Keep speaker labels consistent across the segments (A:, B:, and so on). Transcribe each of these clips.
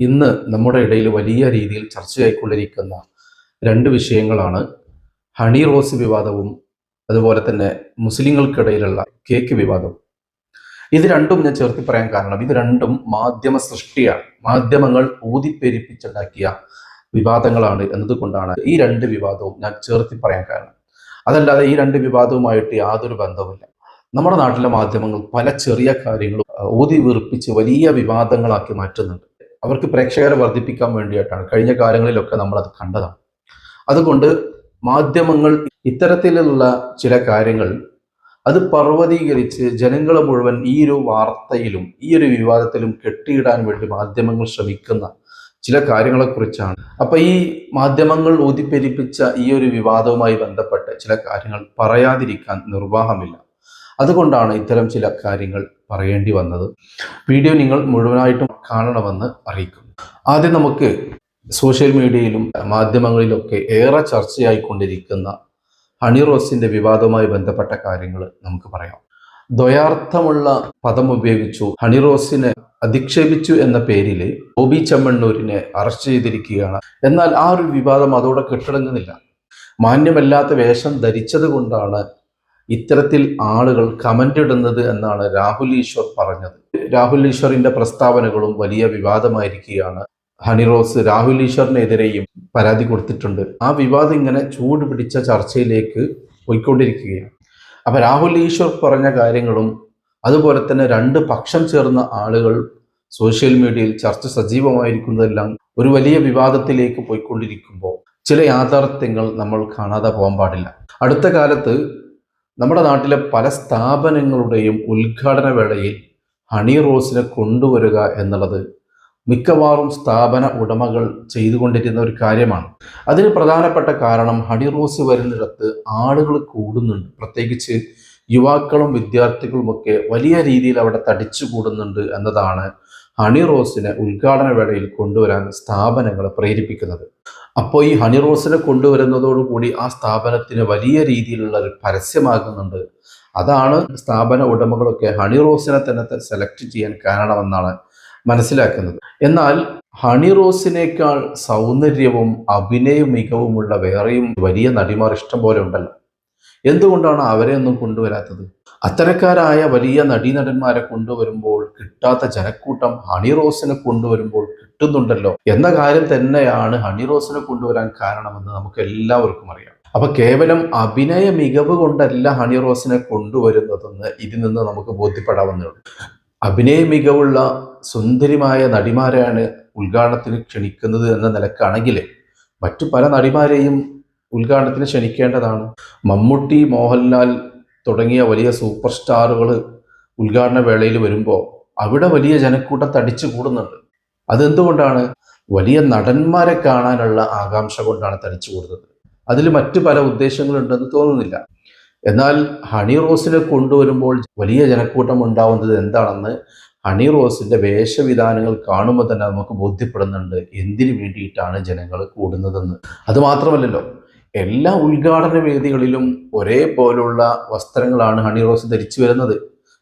A: ഇന്ന് നമ്മുടെ ഇടയിൽ വലിയ രീതിയിൽ ചർച്ചയായിക്കൊണ്ടിരിക്കുന്ന രണ്ട് വിഷയങ്ങളാണ് ഹണി റോസ് വിവാദവും അതുപോലെ തന്നെ മുസ്ലിങ്ങൾക്കിടയിലുള്ള കേക്ക് വിവാദവും. ഇത് രണ്ടും ഞാൻ ചേർത്തി പറയാൻ കാരണം ഇത് രണ്ടും മാധ്യമ സൃഷ്ടിയാണ്. മാധ്യമങ്ങൾ ഊതിപ്പെരിപ്പിച്ചുണ്ടാക്കിയ വിവാദങ്ങളാണ് എന്നതുകൊണ്ടാണ് ഈ രണ്ട് വിവാദവും ഞാൻ ചേർത്തി പറയാൻ കാരണം. അതല്ലാതെ ഈ രണ്ട് വിവാദവുമായിട്ട് യാതൊരു ബന്ധവുമില്ല. നമ്മുടെ നാട്ടിലെ മാധ്യമങ്ങൾ പല ചെറിയ കാര്യങ്ങളും ഊതി വീർപ്പിച്ച് വലിയ വിവാദങ്ങളാക്കി മാറ്റുന്നുണ്ട്. അവർക്ക് പ്രേക്ഷകരെ വർദ്ധിപ്പിക്കാൻ വേണ്ടിയിട്ടാണ് കഴിഞ്ഞ കാലങ്ങളിലൊക്കെ നമ്മൾ അത് കണ്ടതാണ്. അതുകൊണ്ട് മാധ്യമങ്ങൾ ഇത്തരത്തിലുള്ള ചില കാര്യങ്ങൾ അത് പർവതീകരിച്ച് ജനങ്ങളെ മുഴുവൻ ഈ ഒരു വാർത്തയിലും ഈ ഒരു വിവാദത്തിലും കെട്ടിയിടാൻ വേണ്ടി മാധ്യമങ്ങൾ ശ്രമിക്കുന്ന ചില കാര്യങ്ങളെക്കുറിച്ചാണ്. അപ്പൊ ഈ മാധ്യമങ്ങൾ ഊതിപ്പെരിപ്പിച്ച ഈ ഒരു വിവാദവുമായി ബന്ധപ്പെട്ട് ചില കാര്യങ്ങൾ പറയാതിരിക്കാൻ നിർവാഹമില്ല. അതുകൊണ്ടാണ് ഇത്തരം ചില കാര്യങ്ങൾ പറയേണ്ടി വന്നത്. വീഡിയോ നിങ്ങൾ മുഴുവനായിട്ടും കാണണമെന്ന് അറിയിക്കും ആദ്യം നമുക്ക് സോഷ്യൽ മീഡിയയിലും മാധ്യമങ്ങളിലൊക്കെ ഏറെ ചർച്ചയായിക്കൊണ്ടിരിക്കുന്ന ഹണി റോസിന്റെ വിവാദവുമായി ബന്ധപ്പെട്ട കാര്യങ്ങൾ നമുക്ക് പറയാം. ദ്വയാർത്ഥമുള്ള പദം ഉപയോഗിച്ചു ഹണി റോസിനെ അധിക്ഷേപിച്ചു എന്ന പേരിൽ ബോബി ചെമ്മണ്ണൂരിനെ അറസ്റ്റ് ചെയ്തിരിക്കുകയാണ്. എന്നാൽ ആ ഒരു വിവാദം അതോടെ കെട്ടിടങ്ങുന്നില്ല മാന്യമല്ലാത്ത വേഷം ധരിച്ചത് കൊണ്ടാണ് ഇത്തരത്തിൽ ആളുകൾ കമന്റ് ഇടുന്നത് എന്നാണ് രാഹുൽ ഈശ്വർ പറഞ്ഞത്. രാഹുൽ ഈശ്വറിന്റെ പ്രസ്താവനകളും വലിയ വിവാദമായിരിക്കുകയാണ്. ഹണി റോസ് രാഹുൽ ഈശ്വറിനെതിരെയും പരാതി കൊടുത്തിട്ടുണ്ട്. ആ വിവാദം ഇങ്ങനെ ചൂട് പിടിച്ച ചർച്ചയിലേക്ക് പോയിക്കൊണ്ടിരിക്കുകയാണ്. അപ്പം രാഹുൽ ഈശ്വർ പറഞ്ഞ കാര്യങ്ങളും അതുപോലെ തന്നെ രണ്ട് പക്ഷം ചേർന്ന ആളുകൾ സോഷ്യൽ മീഡിയയിൽ ചർച്ച സജീവമായിരിക്കുന്നതെല്ലാം ഒരു വലിയ വിവാദത്തിലേക്ക് പോയിക്കൊണ്ടിരിക്കുമ്പോൾ ചില യാഥാർത്ഥ്യങ്ങൾ നമ്മൾ കാണാതെ പോകാൻ പാടില്ല. അടുത്ത കാലത്ത് നമ്മുടെ നാട്ടിലെ പല സ്ഥാപനങ്ങളുടെയും ഉദ്ഘാടന വേളയിൽ ഹണി റോസിനെ കൊണ്ടുവരിക എന്നുള്ളത് മിക്കവാറും സ്ഥാപന ഉടമകൾ ചെയ്തുകൊണ്ടിരുന്ന ഒരു കാര്യമാണ്. അതിന് പ്രധാനപ്പെട്ട കാരണം ഹണി റോസ് വരുന്നിടത്ത് ആളുകൾ കൂടുന്നുണ്ട്. പ്രത്യേകിച്ച് യുവാക്കളും വിദ്യാർത്ഥികളുമൊക്കെ വലിയ രീതിയിൽ അവിടെ തടിച്ചു കൂടുന്നുണ്ട് എന്നതാണ് ഹണി റോസിനെ ഉദ്ഘാടന വേളയിൽ കൊണ്ടുവരാൻ സ്ഥാപനങ്ങൾ പ്രേരിപ്പിക്കുന്നത്. അപ്പോൾ ഈ ഹണി റോസിനെ കൊണ്ടുവരുന്നതോടുകൂടി ആ സ്ഥാപനത്തിന് വലിയ രീതിയിലുള്ള ഒരു പരസ്യമാകുന്നുണ്ട്. അതാണ് സ്ഥാപന ഉടമകളൊക്കെ ഹണി റോസിനെ തന്നെ സെലക്ട് ചെയ്യാൻ കാരണമെന്നാണ് മനസ്സിലാക്കുന്നത്. എന്നാൽ ഹണി റോസിനേക്കാൾ സൗന്ദര്യവും അഭിനയ മികവുമുള്ള വേറെയും വലിയ നടിമാർ ഇഷ്ടം പോലെ ഉണ്ടല്ലോ. എന്തുകൊണ്ടാണ് അവരെ ഒന്നും കൊണ്ടുവരാത്തത്? അത്തരക്കാരായ വലിയ നടീനടന്മാരെ കൊണ്ടുവരുമ്പോൾ കിട്ടാത്ത ജനക്കൂട്ടം ഹണി റോസിനെ കൊണ്ടുവരുമ്പോൾ കിട്ടുന്നുണ്ടല്ലോ എന്ന കാര്യം തന്നെയാണ് ഹണി റോസിനെ കൊണ്ടുവരാൻ കാരണമെന്ന് നമുക്ക് എല്ലാവർക്കും അറിയാം. അപ്പൊ കേവലം അഭിനയ മികവ് കൊണ്ടല്ല ഹണി റോസിനെ കൊണ്ടുവരുന്നതെന്ന് ഇതിൽ നിന്ന് നമുക്ക് ബോധ്യപ്പെടാവുന്നേ അഭിനയ മികവുള്ള സുന്ദരിമായ നടിമാരെയാണ് ഉദ്ഘാടനത്തിന് ക്ഷണിക്കുന്നത് എന്ന നിലക്കാണെങ്കിൽ മറ്റു പല നടിമാരെയും ഉദ്ഘാടനത്തിന് ക്ഷണിക്കേണ്ടതാണ്. മമ്മൂട്ടി മോഹൻലാൽ തുടങ്ങിയ വലിയ സൂപ്പർ സ്റ്റാറുകൾ ഉദ്ഘാടന വേളയിൽ വരുമ്പോൾ അവിടെ വലിയ ജനക്കൂട്ടം തടിച്ചു കൂടുന്നുണ്ട്. അതെന്തുകൊണ്ടാണ്? വലിയ നടന്മാരെ കാണാനുള്ള ആകാംക്ഷ കൊണ്ടാണ് തടിച്ചു കൂടുന്നത്. അതിൽ മറ്റു പല ഉദ്ദേശങ്ങളുണ്ടെന്ന് തോന്നുന്നില്ല. എന്നാൽ ഹണി റോസിനെ കൊണ്ടുവരുമ്പോൾ വലിയ ജനക്കൂട്ടം ഉണ്ടാവുന്നത് എന്താണെന്ന് ഹണി റോസിന്റെ വേഷവിധാനങ്ങൾ കാണുമ്പോൾ തന്നെ നമുക്ക് ബോധ്യപ്പെടുന്നുണ്ട്. എന്തിനു വേണ്ടിയിട്ടാണ് ജനങ്ങൾ കൂടുന്നതെന്ന്. അത് മാത്രമല്ലല്ലോ എല്ലാ ഉദ്ഘാടന വേദികളിലും ഒരേപോലുള്ള വസ്ത്രങ്ങളാണ് ഹണി റോസ് ധരിച്ചു വരുന്നത്.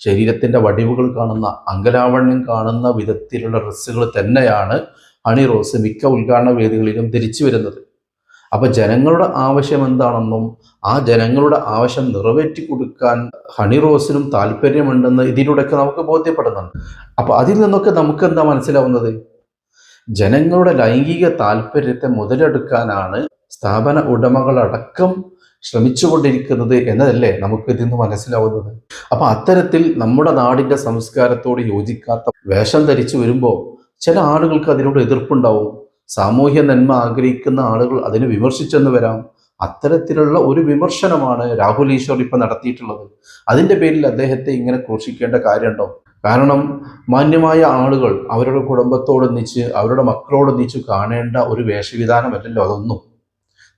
A: ശരീരത്തിന്റെ വടിവുകൾ കാണുന്ന അങ്കലാവണ്യം കാണുന്ന വിധത്തിലുള്ള ഡ്രസ്സുകൾ തന്നെയാണ് ഹണി റോസ് മിക്ക ഉദ്ഘാടന വേദികളിലും ധരിച്ചു വരുന്നത്. അപ്പൊ ജനങ്ങളുടെ ആവശ്യം എന്താണെന്നും ആ ജനങ്ങളുടെ ആവശ്യം നിറവേറ്റി കൊടുക്കാൻ ഹണി റോസിനും താല്പര്യമുണ്ടെന്ന് ഇതിലൂടെയൊക്കെ നമുക്ക് ബോധ്യപ്പെടുന്നുണ്ട്. അപ്പൊ അതിൽ നിന്നൊക്കെ നമുക്ക് എന്താ മനസ്സിലാവുന്നത്? ജനങ്ങളുടെ ലൈംഗിക താല്പര്യത്തെ മുതലെടുക്കാനാണ് സ്ഥാപന ഉടമകളടക്കം ശ്രമിച്ചുകൊണ്ടിരിക്കുന്നത് എന്നതല്ലേ നമുക്ക് ഇതിൽ നിന്ന് മനസ്സിലാവുന്നത്? അപ്പൊ അത്തരത്തിൽ നമ്മുടെ നാടിന്റെ സംസ്കാരത്തോട് യോജിക്കാത്ത വേഷം ധരിച്ചു വരുമ്പോൾ ചില ആളുകൾക്ക് അതിനോട് എതിർപ്പുണ്ടാവും. സാമൂഹ്യ നന്മ ആഗ്രഹിക്കുന്ന ആളുകൾ അതിനെ വിമർശിച്ചെന്ന് വരാം. അത്തരത്തിലുള്ള ഒരു വിമർശനമാണ് രാഹുൽ ഈശ്വർ ഇപ്പൊ നടത്തിയിട്ടുള്ളത്. അതിന്റെ പേരിൽ അദ്ദേഹത്തെ ഇങ്ങനെ ക്രൂശിക്കേണ്ട കാര്യമുണ്ടോ? കാരണം മാന്യമായ ആളുകൾ അവരുടെ കുടുംബത്തോടൊന്നിച്ച് അവരുടെ മക്കളോടൊന്നിച്ച് കാണേണ്ട ഒരു വേഷവിധാനമല്ലല്ലോ അതൊന്നും.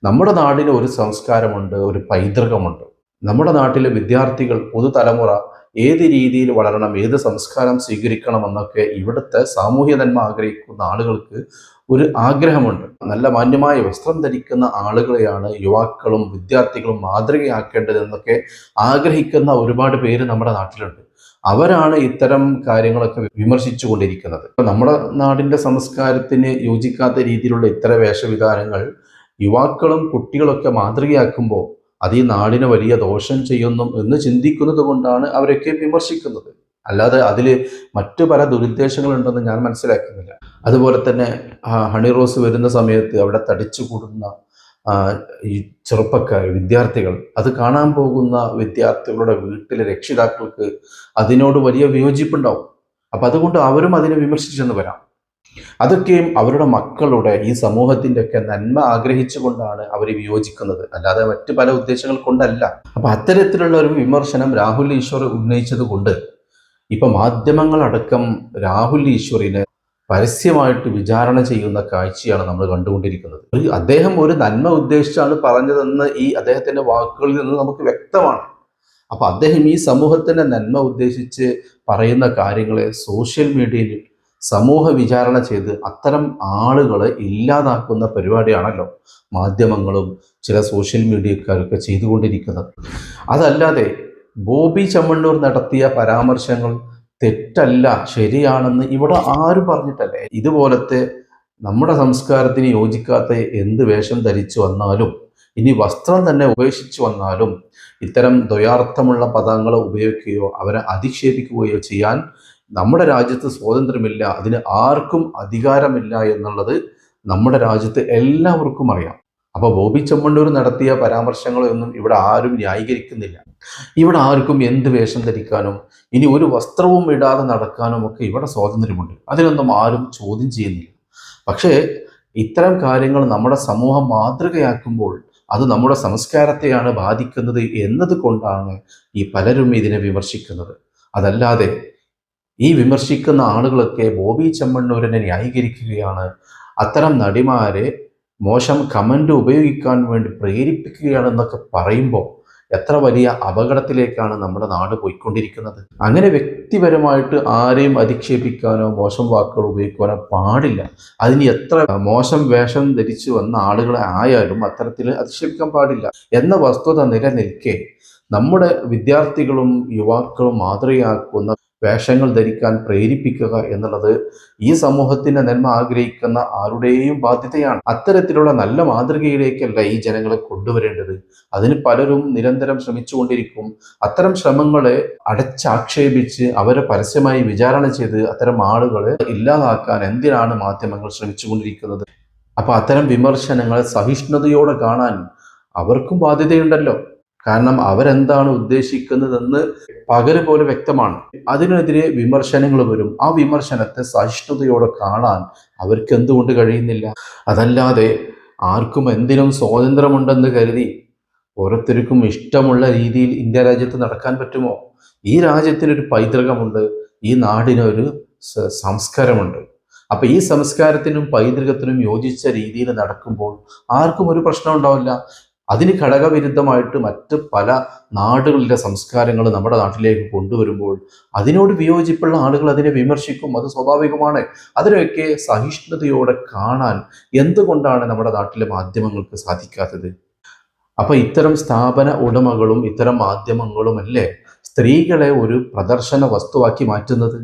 A: നമ്മുടെ നാടിന് ഒരു സംസ്കാരമുണ്ട് ഒരു പൈതൃകമുണ്ട്. നമ്മുടെ നാട്ടിലെ വിദ്യാർത്ഥികൾ പുതുതലമുറ ഏത് രീതിയിൽ വളരണം ഏത് സംസ്കാരം സ്വീകരിക്കണമെന്നൊക്കെ ഇവിടുത്തെ സാമൂഹ്യ നന്മ ആഗ്രഹിക്കുന്ന ആളുകൾക്ക് ഒരു ആഗ്രഹമുണ്ട്. നല്ല മാന്യമായ വസ്ത്രം ധരിക്കുന്ന ആളുകളെയാണ് യുവാക്കളും വിദ്യാർത്ഥികളും മാതൃകയാക്കേണ്ടതെന്നൊക്കെ ആഗ്രഹിക്കുന്ന ഒരുപാട് പേര് നമ്മുടെ നാട്ടിലുണ്ട്. അവരാണ് ഇത്തരം കാര്യങ്ങളൊക്കെ വിമർശിച്ചു കൊണ്ടിരിക്കുന്നത് നമ്മുടെ നാടിന്റെ സംസ്കാരത്തിന് യോജിക്കാത്ത രീതിയിലുള്ള ഇത്തരം വേഷവിധാനങ്ങൾ യുവാക്കളും കുട്ടികളൊക്കെ മാതൃകയാക്കുമ്പോൾ അത് ഈ നാടിന് വലിയ ദോഷം ചെയ്യുന്നു എന്ന് ചിന്തിക്കുന്നത് കൊണ്ടാണ് അവരൊക്കെ വിമർശിക്കുന്നത്. അല്ലാതെ അതിൽ മറ്റു പല ദുരുദ്ദേശങ്ങളുണ്ടെന്ന് ഞാൻ മനസ്സിലാക്കുന്നില്ല. അതുപോലെ തന്നെ ഹണി റോസ് വരുന്ന സമയത്ത് അവിടെ തടിച്ചു കൂടുന്ന ഈ ചെറുപ്പക്കാർ വിദ്യാർത്ഥികൾ അത് കാണാൻ പോകുന്ന വിദ്യാർത്ഥികളുടെ വീട്ടിലെ രക്ഷിതാക്കൾക്ക് അതിനോട് വലിയ വിയോജിപ്പുണ്ടാവും. അപ്പം അതുകൊണ്ട് അവരും അതിനെ വിമർശിച്ചെന്ന് വരാം. അതൊക്കെയും അവരുടെ മക്കളുടെ ഈ സമൂഹത്തിന്റെ ഒക്കെ നന്മ ആഗ്രഹിച്ചുകൊണ്ടാണ് അവർ വിയോജിക്കുന്നത്. അല്ലാതെ മറ്റ് പല ഉദ്ദേശങ്ങൾ കൊണ്ടല്ല. അപ്പം അത്തരത്തിലുള്ള ഒരു വിമർശനം രാഹുൽ ഈശ്വർ ഉന്നയിച്ചത് കൊണ്ട് ഇപ്പം മാധ്യമങ്ങളടക്കം രാഹുൽ ഈശ്വറിനെ പരസ്യമായിട്ട് വിചാരണ ചെയ്യുന്ന കാഴ്ചയാണ് നമ്മൾ കണ്ടുകൊണ്ടിരിക്കുന്നത്. അദ്ദേഹം ഒരു നന്മ ഉദ്ദേശിച്ചാണ് പറഞ്ഞതെന്ന് ഈ അദ്ദേഹത്തിന്റെ വാക്കുകളിൽ നിന്ന് നമുക്ക് വ്യക്തമാണ്. അപ്പൊ അദ്ദേഹം ഈ സമൂഹത്തിന്റെ നന്മ ഉദ്ദേശിച്ച് പറയുന്ന കാര്യങ്ങളെ സോഷ്യൽ മീഡിയയിൽ സമൂഹ വിചാരണ ചെയ്ത് അത്തരം ആളുകളെ ഇല്ലാതാക്കുന്ന പരിപാടിയാണല്ലോ മാധ്യമങ്ങളും ചില സോഷ്യൽ മീഡിയക്കാരൊക്കെ ചെയ്തുകൊണ്ടിരിക്കുന്നത്. അതല്ലാതെ ബോബി ചമ്മണ്ണൂർ നടത്തിയ പരാമർശങ്ങൾ തെറ്റല്ല ശരിയാണെന്ന് ഇവിടെ ആരും പറഞ്ഞിട്ടല്ലേ? ഇതുപോലത്തെ നമ്മുടെ സംസ്കാരത്തിന് യോജിക്കാത്ത എന്ത് വേഷം ധരിച്ചു വന്നാലും ഇനി വസ്ത്രം തന്നെ ഉപേക്ഷിച്ചു വന്നാലും ഇത്തരം ദ്വയാർത്ഥമുള്ള പദങ്ങൾ ഉപയോഗിക്കുകയോ അവരെ അധിക്ഷേപിക്കുകയോ ചെയ്യാൻ നമ്മുടെ രാജ്യത്ത് സ്വാതന്ത്ര്യമില്ല അതിന് ആർക്കും അധികാരമില്ല എന്നുള്ളത് നമ്മുടെ രാജ്യത്ത് എല്ലാവർക്കും അറിയാം. അപ്പോൾ ബോബി ചെമ്മണ്ണൂർ നടത്തിയ പരാമർശങ്ങളൊന്നും ഇവിടെ ആരും ന്യായീകരിക്കുന്നില്ല. ഇവിടെ ആർക്കും എന്ത് വേഷം ധരിക്കാനും ഇനി ഒരു വസ്ത്രവും ഇടാതെ നടക്കാനും ഒക്കെ ഇവിടെ സ്വാതന്ത്ര്യമുണ്ട്. അതിനൊന്നും ആരും ചോദ്യം ചെയ്യുന്നില്ല. പക്ഷേ ഇത്തരം കാര്യങ്ങൾ നമ്മുടെ സമൂഹം മാതൃകയാക്കുമ്പോൾ അത് നമ്മുടെ സംസ്കാരത്തെയാണ് ബാധിക്കുന്നത് എന്നതുകൊണ്ടാണ് ഈ പലരും ഇതിനെ വിമർശിക്കുന്നത്. അതല്ലാതെ ഈ വിമർശിക്കുന്ന ആളുകളൊക്കെ ബോബി ചെമ്മണ്ണൂരിനെ ന്യായീകരിക്കുകയാണ്. അത്തരം നടിമാരെ മോശം കമന്റ് ഉപയോഗിക്കാൻ വേണ്ടി പ്രേരിപ്പിക്കുകയാണെന്നൊക്കെ പറയുമ്പോൾ എത്ര വലിയ അപകടത്തിലേക്കാണ് നമ്മുടെ നാട് പോയിക്കൊണ്ടിരിക്കുന്നത്? അങ്ങനെ വ്യക്തിപരമായിട്ട് ആരെയും അധിക്ഷേപിക്കാനോ മോശം വാക്കുകൾ ഉപയോഗിക്കാനോ പാടില്ല. അതിന് എത്ര മോശം വേഷം ധരിച്ചു വന്ന ആളുകളെ ആയാലും അത്തരത്തിൽ അധിക്ഷേപിക്കാൻ പാടില്ല. എന്ന വസ്തുത നിലനിൽക്കെ നമ്മുടെ വിദ്യാർത്ഥികളും യുവാക്കളും മാതൃകയാക്കുന്ന വേഷങ്ങൾ ധരിക്കാൻ പ്രേരിപ്പിക്കുക എന്നുള്ളത് ഈ സമൂഹത്തിന്റെ നന്മ ആഗ്രഹിക്കുന്ന ആരുടെയും ബാധ്യതയാണ്. അത്തരത്തിലുള്ള നല്ല മാതൃകയിലേക്കല്ല ഈ ജനങ്ങളെ കൊണ്ടുവരേണ്ടത്. അതിന് പലരും നിരന്തരം ശ്രമിച്ചുകൊണ്ടിരിക്കും. അത്തരം ശ്രമങ്ങളെ അടച്ചാക്ഷേപിച്ച് അവരെ പരസ്യമായി വിചാരണ ചെയ്ത് അത്തരം ആളുകളെ ഇല്ലാതാക്കാൻ എന്തിനാണ് മാധ്യമങ്ങൾ ശ്രമിച്ചുകൊണ്ടിരിക്കുന്നത്? അപ്പൊ അത്തരം വിമർശനങ്ങളെ സഹിഷ്ണുതയോടെ കാണാൻ അവർക്കും ബാധ്യതയുണ്ടല്ലോ. കാരണം അവരെന്താണ് ഉദ്ദേശിക്കുന്നതെന്ന് പകൽ പോലെ വ്യക്തമാണ്. അതിനെതിരെ വിമർശനങ്ങൾ വരും. ആ വിമർശനത്തെ സഹിഷ്ണുതയോടെ കാണാൻ അവർക്ക് എന്തുകൊണ്ട് കഴിയുന്നില്ല? അതല്ലാതെ ആർക്കും എന്തിനും സ്വാതന്ത്ര്യമുണ്ടെന്ന് കരുതി ഓരോരുത്തർക്കും ഇഷ്ടമുള്ള രീതിയിൽ ഇന്ത്യ രാജ്യത്ത് നടക്കാൻ പറ്റുമോ? ഈ രാജ്യത്തിനൊരു പൈതൃകമുണ്ട്. ഈ നാടിനൊരു സംസ്കാരമുണ്ട്. അപ്പൊ ഈ സംസ്കാരത്തിനും പൈതൃകത്തിനും യോജിച്ച രീതിയിൽ നടക്കുമ്പോൾ ആർക്കും ഒരു പ്രശ്നം ഉണ്ടാവില്ല. അതിന് ഘടകവിരുദ്ധമായിട്ട് മറ്റ് പല നാടുകളിലെ സംസ്കാരങ്ങൾ നമ്മുടെ നാട്ടിലേക്ക് കൊണ്ടുവരുമ്പോൾ അതിനോട് വിയോജിപ്പുള്ള ആളുകൾ അതിനെ വിമർശിക്കും. അത് സ്വാഭാവികമാണ്. അതിനൊക്കെ സഹിഷ്ണുതയോടെ കാണാൻ എന്തുകൊണ്ടാണ് നമ്മുടെ നാട്ടിലെ മാധ്യമങ്ങൾക്ക് സാധിക്കാത്തത്? അപ്പൊ ഇത്തരം സ്ഥാപന ഉടമകളും ഇത്തരം മാധ്യമങ്ങളും അല്ലേ സ്ത്രീകളെ ഒരു പ്രദർശന വസ്തുവാക്കി മാറ്റുന്നത്?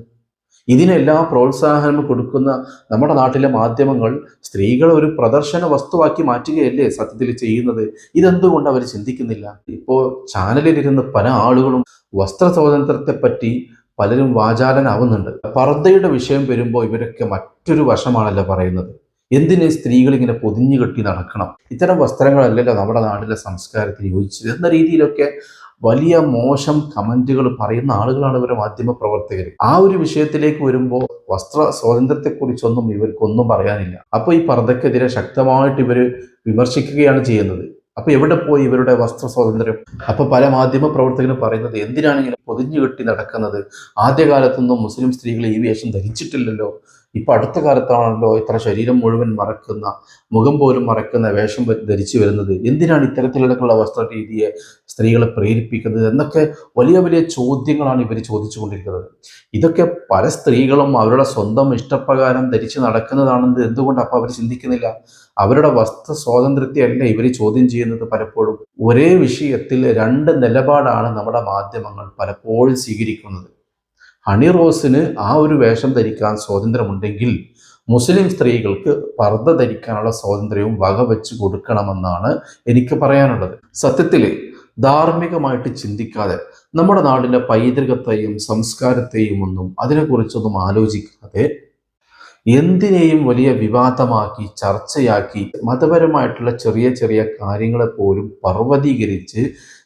A: ഇതിനെല്ലാം പ്രോത്സാഹനം കൊടുക്കുന്ന നമ്മുടെ നാട്ടിലെ മാധ്യമങ്ങൾ സ്ത്രീകളെ ഒരു പ്രദർശന വസ്തുവാക്കി മാറ്റുകയല്ലേ സത്യത്തിൽ ചെയ്യുന്നത്? ഇതെന്തുകൊണ്ട് അവർ ചിന്തിക്കുന്നില്ല? ഇപ്പോൾ ചാനലിലിരുന്ന് പല ആളുകളും വസ്ത്ര സ്വാതന്ത്ര്യത്തെപ്പറ്റി പലരും വാചാലനാവുന്നുണ്ട്. പർദ്ദയുടെ വിഷയം വരുമ്പോൾ ഇവരൊക്കെ മറ്റൊരു വശമാണല്ലോ പറയുന്നത്. എന്തിനെ സ്ത്രീകൾ ഇങ്ങനെ പൊതിഞ്ഞു കെട്ടി നടക്കണം? ഇത്തരം വസ്ത്രങ്ങളല്ലല്ലോ നമ്മുടെ നാട്ടിലെ സംസ്കാരത്തിന് യോജിച്ചത് എന്ന രീതിയിലൊക്കെ വലിയ മോശം കമന്റുകൾ പറയുന്ന ആളുകളാണ് ഇവരെ മാധ്യമ പ്രവർത്തകർ. ആ ഒരു വിഷയത്തിലേക്ക് വരുമ്പോൾ വസ്ത്ര സ്വാതന്ത്ര്യത്തെക്കുറിച്ചൊന്നും ഇവർക്കൊന്നും പറയാനില്ല. അപ്പോൾ ഈ പർദ്ദക്കെതിരെ ശക്തമായിട്ട് ഇവർ വിമർശിക്കുകയാണ് ചെയ്യുന്നത്. അപ്പൊ എവിടെ പോയി ഇവരുടെ വസ്ത്ര സ്വാതന്ത്ര്യം? അപ്പൊ പല മാധ്യമ പ്രവർത്തകരും പറയുന്നത് എന്തിനാണ് ഇങ്ങനെ പൊതിഞ്ഞു കെട്ടി നടക്കുന്നത്? ആദ്യകാലത്തൊന്നും മുസ്ലിം സ്ത്രീകൾ ഈ വേഷം ധരിച്ചിട്ടില്ലല്ലോ. ഇപ്പൊ അടുത്ത കാലത്താണല്ലോ ഇത്ര ശരീരം മുഴുവൻ മറക്കുന്ന മുഖം പോലും മറക്കുന്ന വേഷം ധരിച്ചു വരുന്നത്. എന്തിനാണ് ഇത്തരത്തിലുള്ള വസ്ത്ര രീതിയെ സ്ത്രീകളെ പ്രേരിപ്പിക്കുന്നത് എന്നൊക്കെ വലിയ വലിയ ചോദ്യങ്ങളാണ് ഇവർ ചോദിച്ചുകൊണ്ടിരിക്കുന്നത്. ഇതൊക്കെ പല സ്ത്രീകളും അവരുടെ സ്വന്തം ഇഷ്ടപ്രകാരം ധരിച്ച് നടക്കുന്നതാണെന്ന് എന്തുകൊണ്ട് അപ്പം അവർ ചിന്തിക്കുന്നില്ല? അവരുടെ വസ്ത്ര സ്വാതന്ത്ര്യത്തെയല്ല ഇവർ ചോദ്യം ചെയ്യുന്നത് പലപ്പോഴും. ഒരേ വിഷയത്തിൽ രണ്ട് നിലപാടാണ് നമ്മുടെ മാധ്യമങ്ങൾ പലപ്പോഴും സ്വീകരിക്കുന്നത്. ഹണി റോസിന് ആ ഒരു വേഷം ധരിക്കാൻ സ്വാതന്ത്ര്യമുണ്ടെങ്കിൽ മുസ്ലിം സ്ത്രീകൾക്ക് പർദ്ദ ധരിക്കാനുള്ള സ്വാതന്ത്ര്യവും വകവെച്ച് കൊടുക്കണമെന്നാണ് എനിക്ക് പറയാനുള്ളത്. സത്യത്തിൽ ധാർമ്മികമായിട്ട് ചിന്തിക്കാതെ നമ്മുടെ നാടിന്റെ പൈതൃകത്തെയും സംസ്കാരത്തെയും ഒന്നും അതിനെക്കുറിച്ചൊന്നും ആലോചിക്കാതെ എന്തിനേയും വലിയ വിവാദമാക്കി ചർച്ചയാക്കി മതപരമായിട്ടുള്ള ചെറിയ ചെറിയ കാര്യങ്ങളെ പോലും പർവതീകരിച്ച്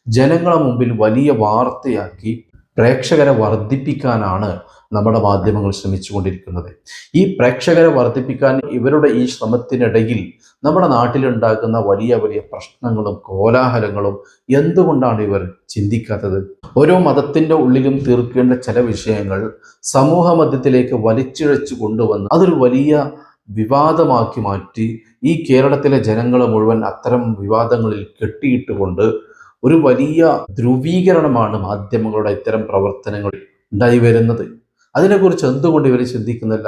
A: ജനങ്ങളെ മുമ്പിൽ വലിയ വാർത്തയാക്കി പ്രേക്ഷകരെ വർദ്ധിപ്പിക്കാനാണ് നമ്മുടെ മാധ്യമങ്ങൾ ശ്രമിച്ചുകൊണ്ടിരിക്കുന്നത്. ഈ പ്രേക്ഷകരെ വർദ്ധിപ്പിക്കാൻ ഇവരുടെ ഈ ശ്രമത്തിനിടയിൽ നമ്മുടെ നാട്ടിലുണ്ടാക്കുന്ന വലിയ വലിയ പ്രശ്നങ്ങളും കോലാഹലങ്ങളും എന്തുകൊണ്ടാണ് ഇവർ ചിന്തിക്കാത്തത്? ഓരോ മതത്തിന്റെ ഉള്ളിലും തീർക്കേണ്ട ചില വിഷയങ്ങൾ സമൂഹ മധ്യത്തിലേക്ക് വലിച്ചിഴച്ചു കൊണ്ടുവന്ന് അതൊരു വലിയ വിവാദമാക്കി മാറ്റി ഈ കേരളത്തിലെ ജനങ്ങൾ മുഴുവൻ അത്തരം വിവാദങ്ങളിൽ കെട്ടിയിട്ടുകൊണ്ട് ഒരു വലിയ ധ്രുവീകരണമാണ് മാധ്യമങ്ങളുടെ ഇത്തരം പ്രവർത്തനങ്ങൾ ഉണ്ടായി വരുന്നത്. അതിനെക്കുറിച്ച് എന്തുകൊണ്ട് ഇവർ ചിന്തിക്കുന്നില്ല?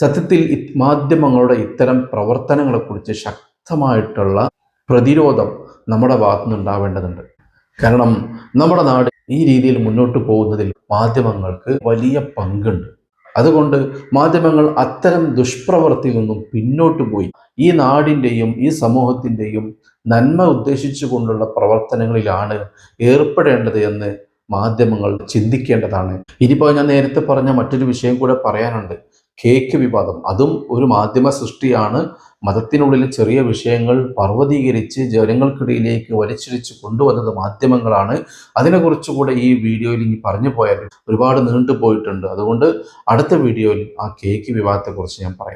A: സത്യത്തിൽ മാധ്യമങ്ങളുടെ ഇത്തരം പ്രവർത്തനങ്ങളെക്കുറിച്ച് ശക്തമായിട്ടുള്ള പ്രതിരോധം നമ്മുടെ ഭാഗത്തുനിന്ന് കാരണം നമ്മുടെ നാട് ഈ രീതിയിൽ മുന്നോട്ട് പോകുന്നതിൽ മാധ്യമങ്ങൾക്ക് വലിയ പങ്കുണ്ട്. അതുകൊണ്ട് മാധ്യമങ്ങൾ അത്തരം ദുഷ്പ്രവർത്തിയിൽ നിന്നും പിന്നോട്ട് പോയി. ഈ നാടിന്റെയും ഈ സമൂഹത്തിന്റെയും നന്മ ഉദ്ദേശിച്ചുകൊണ്ടുള്ള പ്രവർത്തനങ്ങളിലാണ് ഏർപ്പെടേണ്ടത് എന്ന് മാധ്യമങ്ങൾ ചിന്തിക്കേണ്ടതാണ്. ഇനിയിപ്പോൾ ഞാൻ നേരത്തെ പറഞ്ഞ മറ്റൊരു വിഷയം കൂടെ പറയാനുണ്ട്. കേക്ക് വിവാദം. അതും ഒരു മാധ്യമ സൃഷ്ടിയാണ്. മതത്തിനുള്ളിൽ ചെറിയ വിഷയങ്ങൾ പർവതീകരിച്ച് ജനങ്ങൾക്കിടയിലേക്ക് വലിച്ചിരിച്ച് കൊണ്ടുവന്നത് മാധ്യമങ്ങളാണ്. അതിനെക്കുറിച്ച് അതിനെക്കുറിച്ചുകൂടെ ഈ വീഡിയോയിൽ ഇനി പറഞ്ഞു പോയാൽ ഒരുപാട് നീണ്ടു പോയിട്ടുണ്ട് അതുകൊണ്ട് അടുത്ത വീഡിയോയിൽ ആ കേക്ക് വിവാദത്തെക്കുറിച്ച് ഞാൻ പറയാം.